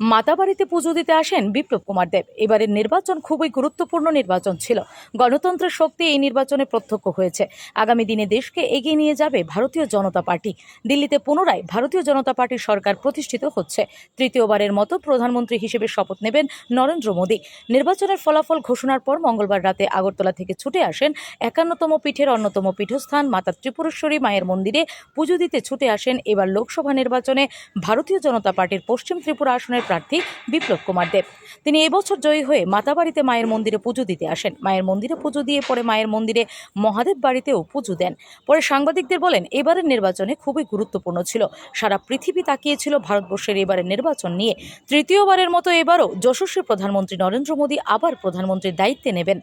মাতাবাড়িতে পুজো দিতে আসেন বিপ্লব কুমার দেব। এবারের নির্বাচন খুবই গুরুত্বপূর্ণ নির্বাচন ছিল। গণতন্ত্রের শক্তি এই নির্বাচনে প্রত্যক্ষ হয়েছে। আগামী দিনে দেশকে এগিয়ে নিয়ে যাবে ভারতীয় জনতা পার্টি। দিল্লিতে পুনরায় ভারতীয় জনতা পার্টির সরকার প্রতিষ্ঠিত হচ্ছে। তৃতীয়বারের মতো প্রধানমন্ত্রী হিসেবে শপথ নেবেন নরেন্দ্র মোদী। নির্বাচনের ফলাফল ঘোষণার পর মঙ্গলবার রাতে আগরতলা থেকে ছুটে আসেন একান্নতম পীঠের অন্যতম পীঠস্থান মাতা ত্রিপুরেশ্বরী মায়ের মন্দিরে। পুজো দিতে ছুটে আসেন এবার লোকসভা নির্বাচনে ভারতীয় জনতা পার্টির পশ্চিম ত্রিপুরা আসনের প্রার্থী বিপ্লব কুমার দেব। তিনি এবছর জয়ী হয়ে মাতাবাড়িতে মায়ের মন্দিরে পুজো দিতে আসেন। মায়ের মন্দিরে পুজো দিয়ে পরে মায়ের মন্দিরে মহাদেব বাড়িতেও পুজো দেন। পরে সাংবাদিকদের বলেন, এবারের নির্বাচনে খুবই গুরুত্বপূর্ণ ছিল। সারা পৃথিবী তাকিয়েছিল ভারতবর্ষের এবারের নির্বাচন নিয়ে। তৃতীয়বারের মতো এবারও যশস্বী প্রধানমন্ত্রী নরেন্দ্র মোদী আবার প্রধানমন্ত্রীর দায়িত্বে নেবেন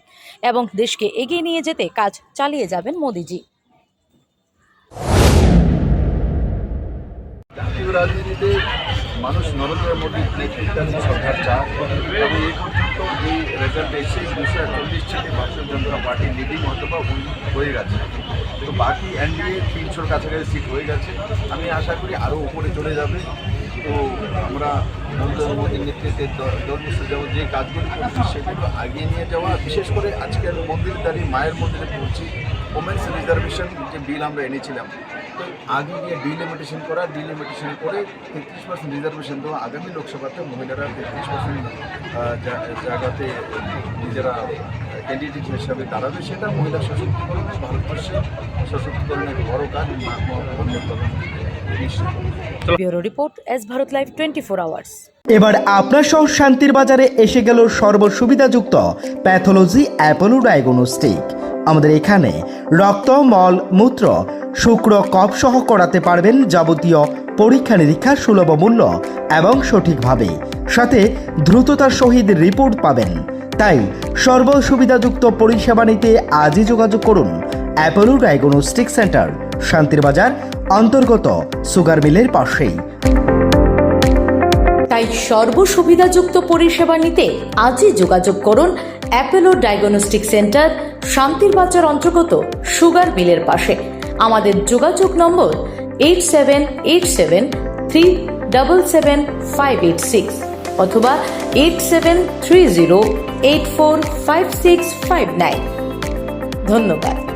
এবং দেশকে এগিয়ে নিয়ে যেতে কাজ চালিয়ে যাবেন মোদীজি। রাজনীতিতে মানুষ নরেন্দ্র মোদীর নেতৃত্বাধীন সরকার চায় এবং এই পর্যন্ত এই রেজাল্ট এসে দুশো একচল্লিশ থেকে ভারতীয় জনতা পার্টি লিডিং অথবা হয়ে গেছে। তো বাকি এনডিএ তিনশোর কাছাকাছি সিট হয়ে গেছে। আমি আশা করি আরও উপরে চলে যাবে। তো আমরা নরেন্দ্র মোদীর নেতৃত্বে দশ বছর যে কাজগুলো করছি সেগুলো আগিয়ে নিয়ে যাওয়া, বিশেষ করে আজকের মন্দির দাঁড়িয়ে মায়ের মন্দিরে পড়ছি ওমেন্স রিজার্ভেশন যে বিল আমরা এনেছিলাম, তো আগে গিয়ে ডিলিমিটেশন করা ডিলিমিটেশন করে তেত্রিশ পার্সেন্ট রিজার্ভেশন দেওয়া আগামী লোকসভাতে মহিলারা তেত্রিশ পার্সেন্ট জায়গাতে নিজেরা ক্যান্ডিডেট হিসাবে দাঁড়াবে সেটা মহিলা সশক্তিকরণ ভারতবর্ষে সশক্তিকরণের বড় কাজ bureau report S Bharat live twenty four hours. এবার আপনার সহ শান্তির বাজারে এসে গেল সর্বসুবিধাযুক্ত প্যাথোলজি অ্যাপোলো ডায়াগনস্টিক আমাদের এখানে রক্ত মল মূত্র শুক্র কপ সহ করাতে পারবেন যাবতীয় পরীক্ষা নিরীক্ষা সুলভ মূল্য এবং সঠিকভাবে। সাথে দ্রুততার সহিত রিপোর্ট পাবেন। তাই সর্বসুবিধাযুক্ত পরিষেবা নিতে আজই যোগাযোগ করুন অ্যাপোলো ডায়াগনস্টিক সেন্টার শান্তির বাজার অন্তর্গত সুগার মিলের পাশেই। তাই সর্বসুবিধাযুক্ত পরিষেবা নিতে আজই যোগাযোগ করুন অ্যাপেলো ডায়াগনস্টিক সেন্টার শান্তির বাজার অন্তর্গত সুগার মিলের পাশে। আমাদের যোগাযোগ number eight seven eight seven three double seven five eight six অথবা eight seven three zero eight four five six five nine ধন্যবাদ।